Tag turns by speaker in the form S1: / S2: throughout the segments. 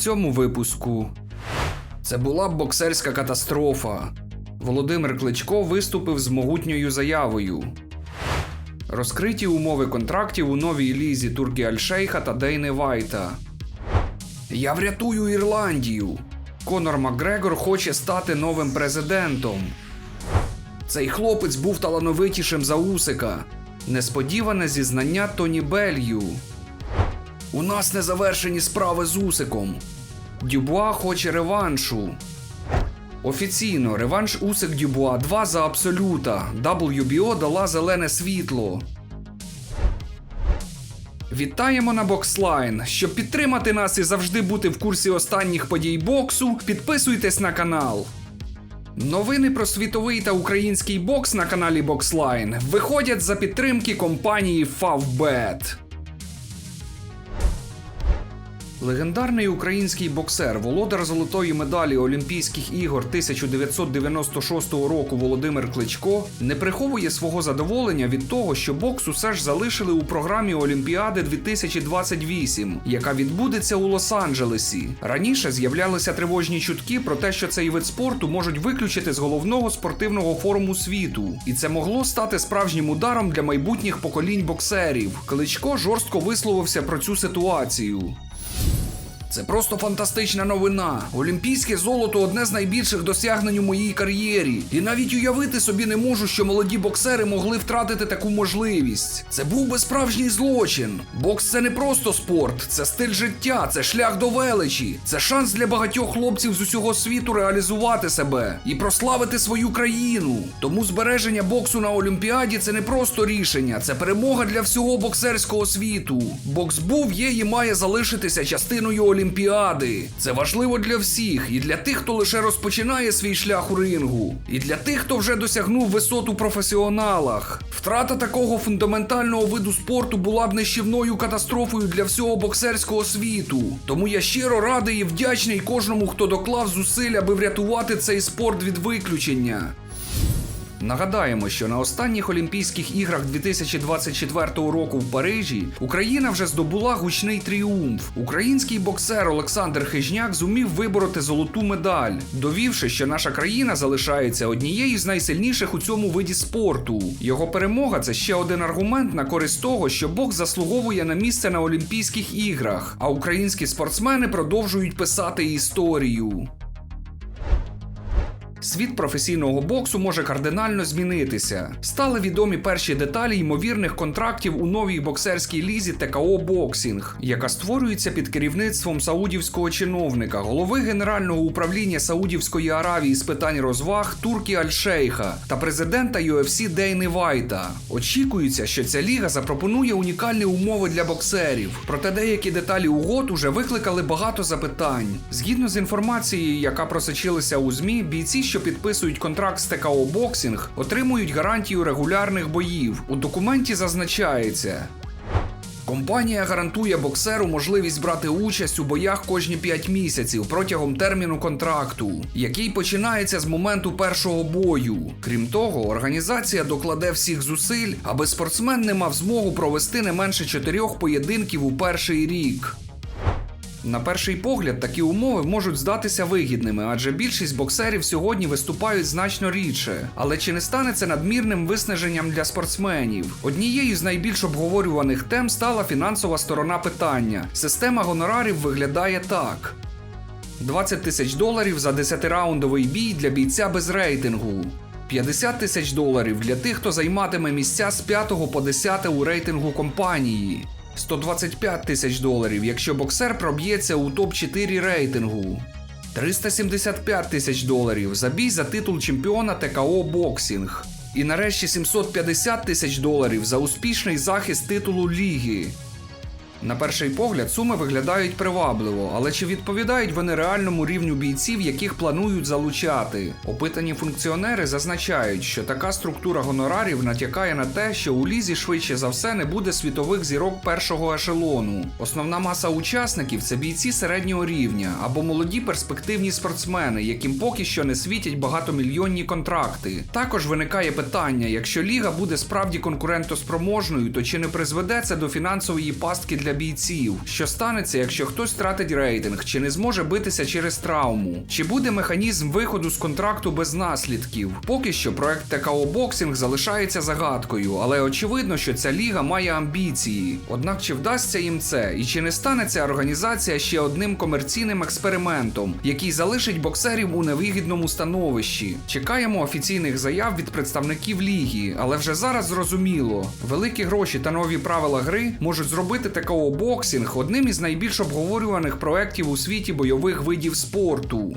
S1: цьому випуску. Це була б боксерська катастрофа. Володимир Кличко виступив з могутньою заявою. Розкриті умови контрактів у новій лізі Туркі Альшейха та Дейни Вайта. Я врятую Ірландію. Конор Макгрегор хоче стати новим президентом. Цей хлопець був талановитішим за Усика. Несподіване зізнання Тоні Белью. У нас не завершені справи з Усиком. Дюбуа хоче реваншу. Офіційно реванш Усик Дюбуа 2 за абсолюта. WBO дала зелене світло. Вітаємо на Бокслайн. Щоб підтримати нас і завжди бути в курсі останніх подій боксу, підписуйтесь на канал. Новини про світовий та український бокс на каналі Бокслайн виходять за підтримки компанії Favbet. Легендарний український боксер, володар золотої медалі Олімпійських ігор 1996 року Володимир Кличко не приховує свого задоволення від того, що бокс усе ж залишили у програмі Олімпіади 2028, яка відбудеться у Лос-Анджелесі. Раніше з'являлися тривожні чутки про те, що цей вид спорту можуть виключити з головного спортивного форуму світу, і це могло стати справжнім ударом для майбутніх поколінь боксерів. Кличко жорстко висловився про цю ситуацію. Це просто фантастична новина. Олімпійське золото одне з найбільших досягнень у моїй кар'єрі. І навіть уявити собі не можу, що молоді боксери могли втратити таку можливість. Це був би справжній злочин. Бокс це не просто спорт, це стиль життя, це шлях до величі, це шанс для багатьох хлопців з усього світу реалізувати себе і прославити свою країну. Тому збереження боксу на Олімпіаді це не просто рішення, це перемога для всього боксерського світу. Бокс був, є і має залишитися частиною Олімпіади. Це важливо для всіх, і для тих, хто лише розпочинає свій шлях у рингу, і для тих, хто вже досягнув висот у професіоналах. Втрата такого фундаментального виду спорту була б нищівною катастрофою для всього боксерського світу. Тому я щиро радий і вдячний кожному, хто доклав зусиль, аби врятувати цей спорт від виключення. Нагадаємо, що на останніх Олімпійських іграх 2024 року в Парижі Україна вже здобула гучний тріумф. Український боксер Олександр Хижняк зумів вибороти золоту медаль, довівши, що наша країна залишається однією з найсильніших у цьому виді спорту. Його перемога це ще один аргумент на користь того, що бокс заслуговує на місце на Олімпійських іграх, а українські спортсмени продовжують писати історію. Світ професійного боксу може кардинально змінитися. Стали відомі перші деталі ймовірних контрактів у новій боксерській лізі ТКО Боксінг, яка створюється під керівництвом саудівського чиновника, голови Генерального управління Саудівської Аравії з питань розваг Туркі Аль-Шейха та президента UFC Дейни Вайта. Очікується, що ця ліга запропонує унікальні умови для боксерів. Проте деякі деталі угод уже викликали багато запитань. Згідно з інформацією, яка просочилася у ЗМІ, бійці що підписують контракт з ТКО Боксінг, отримують гарантію регулярних боїв. У документі зазначається. Компанія гарантує боксеру можливість брати участь у боях кожні 5 місяців протягом терміну контракту, який починається з моменту першого бою. Крім того, організація докладе всіх зусиль, аби спортсмен не мав змогу провести не менше чотирьох поєдинків у перший рік. На перший погляд, такі умови можуть здатися вигідними, адже більшість боксерів сьогодні виступають значно рідше. Але чи не стане це надмірним виснаженням для спортсменів? Однією з найбільш обговорюваних тем стала фінансова сторона питання. Система гонорарів виглядає так: 20 тисяч доларів за 10-раундовий бій для бійця без рейтингу. 50 тисяч доларів для тих, хто займатиме місця з 5 по 10 у рейтингу компанії. 125 тисяч доларів, якщо боксер проб'ється у топ-4 рейтингу. 375 тисяч доларів за бій за титул чемпіона ТКО Боксінг. І нарешті 750 тисяч доларів за успішний захист титулу ліги. На перший погляд суми виглядають привабливо, але чи відповідають вони реальному рівню бійців, яких планують залучати? Опитані функціонери зазначають, що така структура гонорарів натякає на те, що у лізі швидше за все не буде світових зірок першого ешелону. Основна маса учасників це бійці середнього рівня або молоді перспективні спортсмени, яким поки що не світять багатомільйонні контракти. Також виникає питання: якщо ліга буде справді конкурентоспроможною, то чи не призведе це до фінансової пастки для для бійців. Що станеться, якщо хтось втратить рейтинг, чи не зможе битися через травму? Чи буде механізм виходу з контракту без наслідків? Поки що проект ТКО Боксінг залишається загадкою, але очевидно, що ця ліга має амбіції. Однак чи вдасться їм це, і чи не стане ця організація ще одним комерційним експериментом, який залишить боксерів у невигідному становищі? Чекаємо офіційних заяв від представників ліги, але вже зараз зрозуміло, великі гроші та нові правила гри можуть зробити ТКО Боксінг одним із найбільш обговорюваних проєктів у світі бойових видів спорту.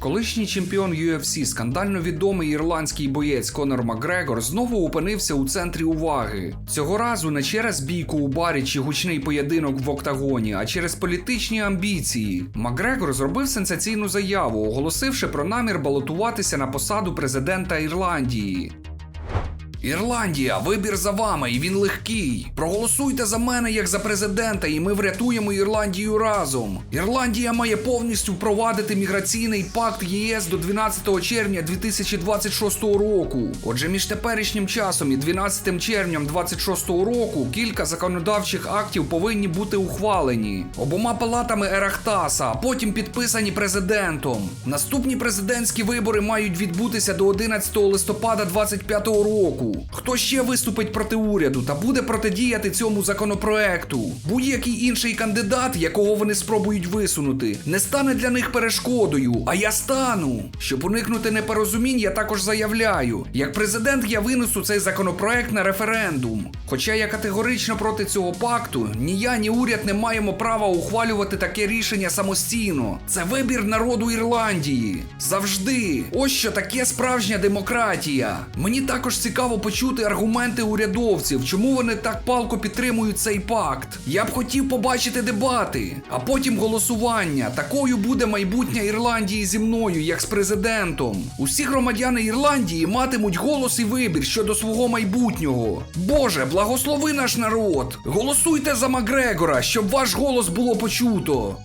S1: Колишній чемпіон UFC, скандально відомий ірландський боєць Конор Макгрегор знову опинився у центрі уваги. Цього разу не через бійку у барі чи гучний поєдинок в октагоні, а через політичні амбіції. Макгрегор зробив сенсаційну заяву, оголосивши про намір балотуватися на посаду президента Ірландії. Ірландія, вибір за вами, і він легкий. Проголосуйте за мене як за президента, і ми врятуємо Ірландію разом. Ірландія має повністю впровадити міграційний пакт ЄС до 12 червня 2026 року. Отже, між теперішнім часом і 12 червнем 2026 року кілька законодавчих актів повинні бути ухвалені обома палатами Ерахтаса, потім підписані президентом. Наступні президентські вибори мають відбутися до 11 листопада 2025 року. Хто ще виступить проти уряду та буде протидіяти цьому законопроекту? Будь-який інший кандидат, якого вони спробують висунути, не стане для них перешкодою, а я стану. Щоб уникнути непорозумінь, я також заявляю: як президент я винесу цей законопроект на референдум. Хоча я категорично проти цього пакту, ні я, ні уряд не маємо права ухвалювати таке рішення самостійно. Це вибір народу Ірландії. Завжди. Ось що таке справжня демократія. Мені також цікаво почути аргументи урядовців, чому вони так палко підтримують цей пакт. Я б хотів побачити дебати, а потім голосування. Такою буде майбутнє Ірландії зі мною, як з президентом. Усі громадяни Ірландії матимуть голос і вибір щодо свого майбутнього. Боже, благослови наш народ! Голосуйте за Макгрегора, щоб ваш голос було почуто.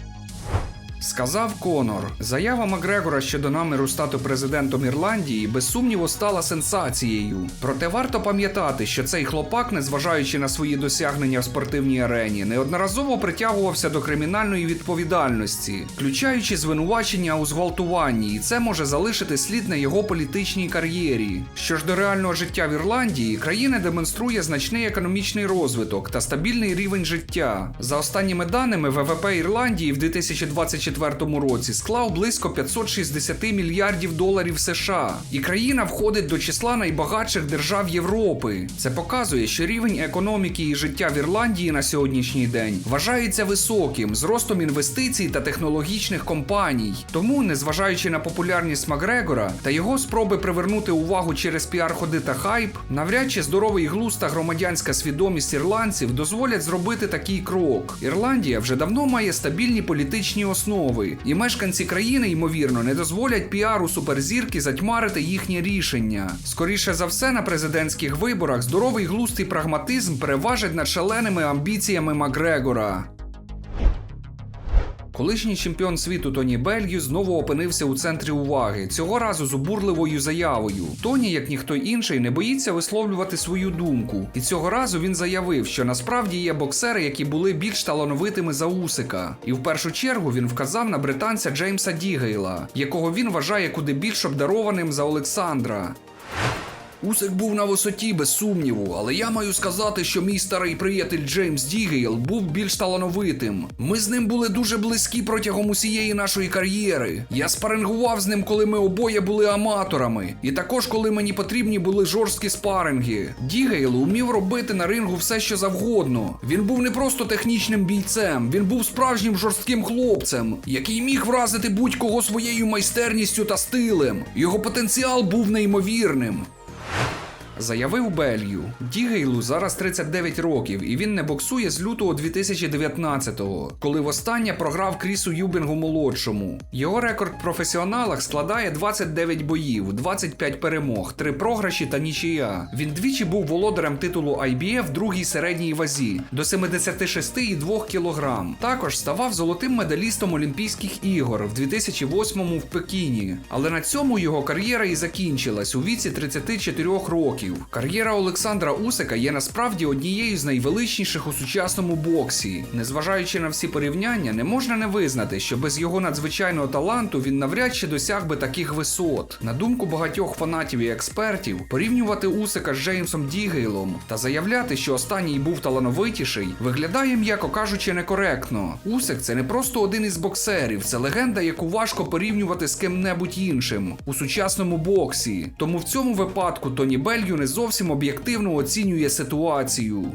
S1: Сказав Конор. Заява Макгрегора щодо наміру стати президентом Ірландії без сумніву стала сенсацією. Проте варто пам'ятати, що цей хлопак, незважаючи на свої досягнення в спортивній арені, неодноразово притягувався до кримінальної відповідальності, включаючи звинувачення у зґвалтуванні, і це може залишити слід на його політичній кар'єрі. Що ж до реального життя в Ірландії, країна демонструє значний економічний розвиток та стабільний рівень життя. За останніми даними, ВВП Ірландії в 2024 році склав близько 560 мільярдів доларів США, і країна входить до числа найбагатших держав Європи. Це показує, що рівень економіки і життя в Ірландії на сьогоднішній день вважається високим з ростом інвестицій та технологічних компаній. Тому, незважаючи на популярність Макгрегора та його спроби привернути увагу через піар-ходи та хайп, навряд чи здоровий глузд та громадянська свідомість ірландців дозволять зробити такий крок. Ірландія вже давно має стабільні політичні основи, і мешканці країни, ймовірно, не дозволять піару суперзірки затьмарити їхнє рішення. Скоріше за все, на президентських виборах здоровий глуст і прагматизм переважать над шаленими амбіціями Макгрегора. Колишній чемпіон світу Тоні Бельгю знову опинився у центрі уваги, цього разу з обурливою заявою. Тоні, як ніхто інший, не боїться висловлювати свою думку. І цього разу він заявив, що насправді є боксери, які були більш талановитими за Усика. І в першу чергу він вказав на британця Джеймса Дігейла, якого він вважає куди більш обдарованим за Олександра. Усик був на висоті, без сумніву, але я маю сказати, що мій старий приятель Джеймс Дігейл був більш талановитим. Ми з ним були дуже близькі протягом усієї нашої кар'єри. Я спарингував з ним, коли ми обоє були аматорами, і також коли мені потрібні були жорсткі спаринги. Дігейл умів робити на рингу все, що завгодно. Він був не просто технічним бійцем, він був справжнім жорстким хлопцем, який міг вразити будь-кого своєю майстерністю та стилем. Його потенціал був неймовірним. Заявив Белью. Дігейлу зараз 39 років, і він не боксує з лютого 2019-го, коли востаннє програв Крісу Юбінгу молодшому. Його рекорд в професіоналах складає 29 боїв, 25 перемог, 3 програші та нічия. Він двічі був володарем титулу IBF в другій середній вазі до 76,2 кг. Також ставав золотим медалістом Олімпійських ігор в 2008-му в Пекіні. Але на цьому його кар'єра і закінчилась у віці 34 років. Боксів. Кар'єра Олександра Усика є насправді однією з найвеличніших у сучасному боксі. Незважаючи на всі порівняння, не можна не визнати, що без його надзвичайного таланту він навряд чи досяг би таких висот. На думку багатьох фанатів і експертів, порівнювати Усика з Джеймсом Дігейлом та заявляти, що останній був талановитіший, виглядає, м'яко кажучи, некоректно. Усик це не просто один із боксерів, це легенда, яку важко порівнювати з ким-небудь іншим у сучасному боксі. Тому в цьому випадку Тоні Белью не зовсім об'єктивно оцінює ситуацію.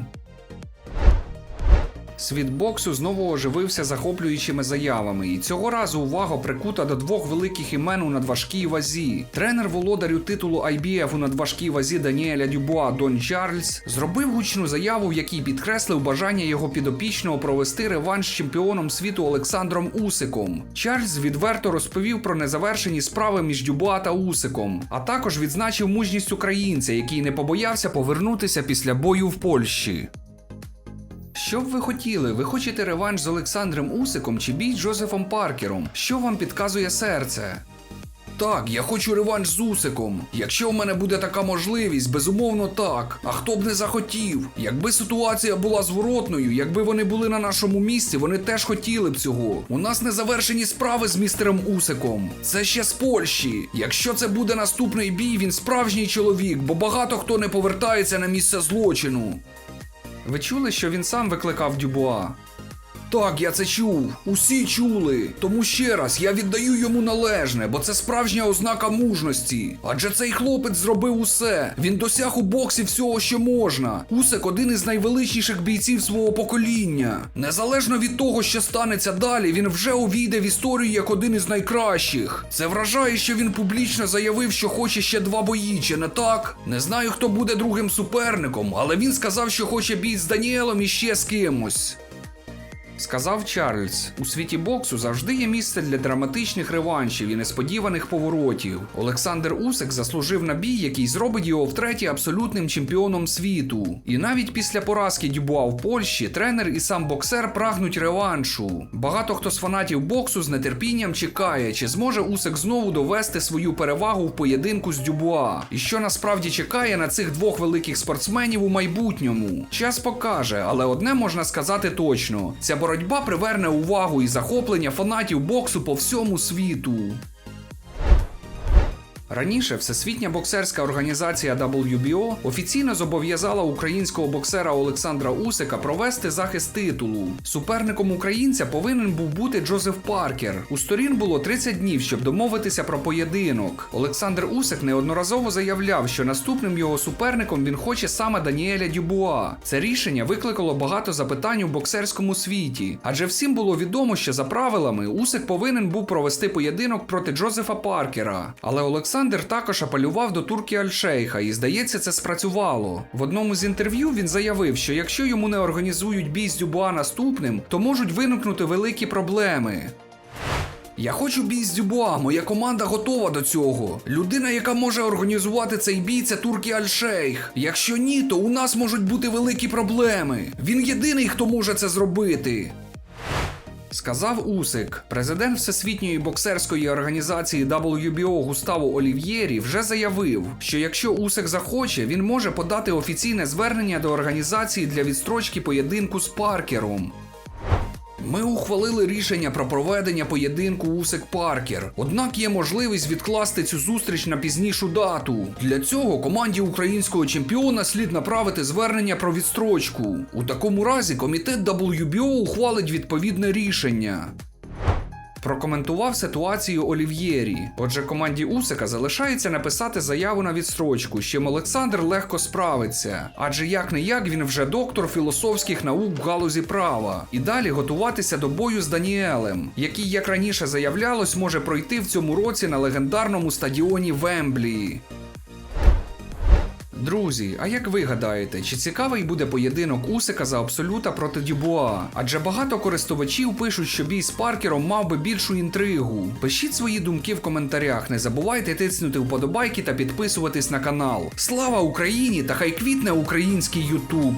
S1: Світ боксу знову оживився захоплюючими заявами, і цього разу увага прикута до двох великих імен у надважкій вазі. Тренер володарю титулу IBF у надважкій вазі Даніеля Дюбуа Дон Чарльз зробив гучну заяву, в якій підкреслив бажання його підопічного провести реванш чемпіоном світу Олександром Усиком. Чарльз відверто розповів про незавершені справи між Дюбуа та Усиком, а також відзначив мужність українця, який не побоявся повернутися після бою в Польщі. Що б ви хотіли? Ви хочете реванш з Олександром Усиком чи бій з Джозефом Паркером? Що вам підказує серце? Так, я хочу реванш з Усиком. Якщо в мене буде така можливість, безумовно так. А хто б не захотів? Якби ситуація була зворотною, якби вони були на нашому місці, вони теж хотіли б цього. У нас не завершені справи з містером Усиком. Це ще з Польщі. Якщо це буде наступний бій, він справжній чоловік, бо багато хто не повертається на місце злочину. Ви чули, що він сам викликав Дюбуа? Так, я це чув. Усі чули. Тому ще раз я віддаю йому належне, бо це справжня ознака мужності. Адже цей хлопець зробив усе. Він досяг у боксі всього, що можна. Усик один із найвеличніших бійців свого покоління. Незалежно від того, що станеться далі, він вже увійде в історію як один із найкращих. Це вражає, що він публічно заявив, що хоче ще два бої, чи не так? Не знаю, хто буде другим суперником, але він сказав, що хоче бій з Даніелом і ще з кимось. Сказав Чарльз, у світі боксу завжди є місце для драматичних реваншів і несподіваних поворотів. Олександр Усик заслужив на бій, який зробить його втретє абсолютним чемпіоном світу. І навіть після поразки Дюбуа в Польщі тренер і сам боксер прагнуть реваншу. Багато хто з фанатів боксу з нетерпінням чекає, чи зможе Усик знову довести свою перевагу в поєдинку з Дюбуа. І що насправді чекає на цих двох великих спортсменів у майбутньому. Час покаже, але одне можна сказати точно: ця боротьба приверне увагу і захоплення фанатів боксу по всьому світу. Раніше Всесвітня боксерська організація WBO офіційно зобов'язала українського боксера Олександра Усика провести захист титулу. Суперником українця повинен був бути Джозеф Паркер. У сторін було 30 днів, щоб домовитися про поєдинок. Олександр Усик неодноразово заявляв, що наступним його суперником він хоче саме Даніеля Дюбуа. Це рішення викликало багато запитань у боксерському світі, адже всім було відомо, що за правилами Усик повинен був провести поєдинок проти Джозефа Паркера. Але Олександр також апелював до турки Альшейха, і здається, це спрацювало. В одному з інтерв'ю він заявив, що якщо йому не організують бій з Дюбуа наступним, то можуть виникнути великі проблеми. Я хочу бій з Дюбуа, моя команда готова до цього. Людина, яка може організувати цей бій, це Туркі Аль-Шейх. Якщо ні, то у нас можуть бути великі проблеми. Він єдиний, хто може це зробити. Сказав Усик, президент Всесвітньої боксерської організації WBO Густаво Олів'єрі вже заявив, що якщо Усик захоче, він може подати офіційне звернення до організації для відстрочки поєдинку з Паркером. Ми ухвалили рішення про проведення поєдинку Усик Паркер. Однак є можливість відкласти цю зустріч на пізнішу дату. Для цього команді українського чемпіона слід направити звернення про відстрочку. У такому разі комітет WBO ухвалить відповідне рішення. Прокоментував ситуацію Олів'єрі. Отже, команді Усика залишається написати заяву на відстрочку, з чим Олександр легко справиться, адже як не як він вже доктор філософських наук в галузі права, і далі готуватися до бою з Даніелем, який, як раніше заявлялось, може пройти в цьому році на легендарному стадіоні Вемблі. Друзі, а як ви гадаєте, чи цікавий буде поєдинок Усика за абсолюта проти Дюбуа? Адже багато користувачів пишуть, що бій з Паркером мав би більшу інтригу. Пишіть свої думки в коментарях, не забувайте тиснути вподобайки та підписуватись на канал. Слава Україні та хай квітне український Ютуб!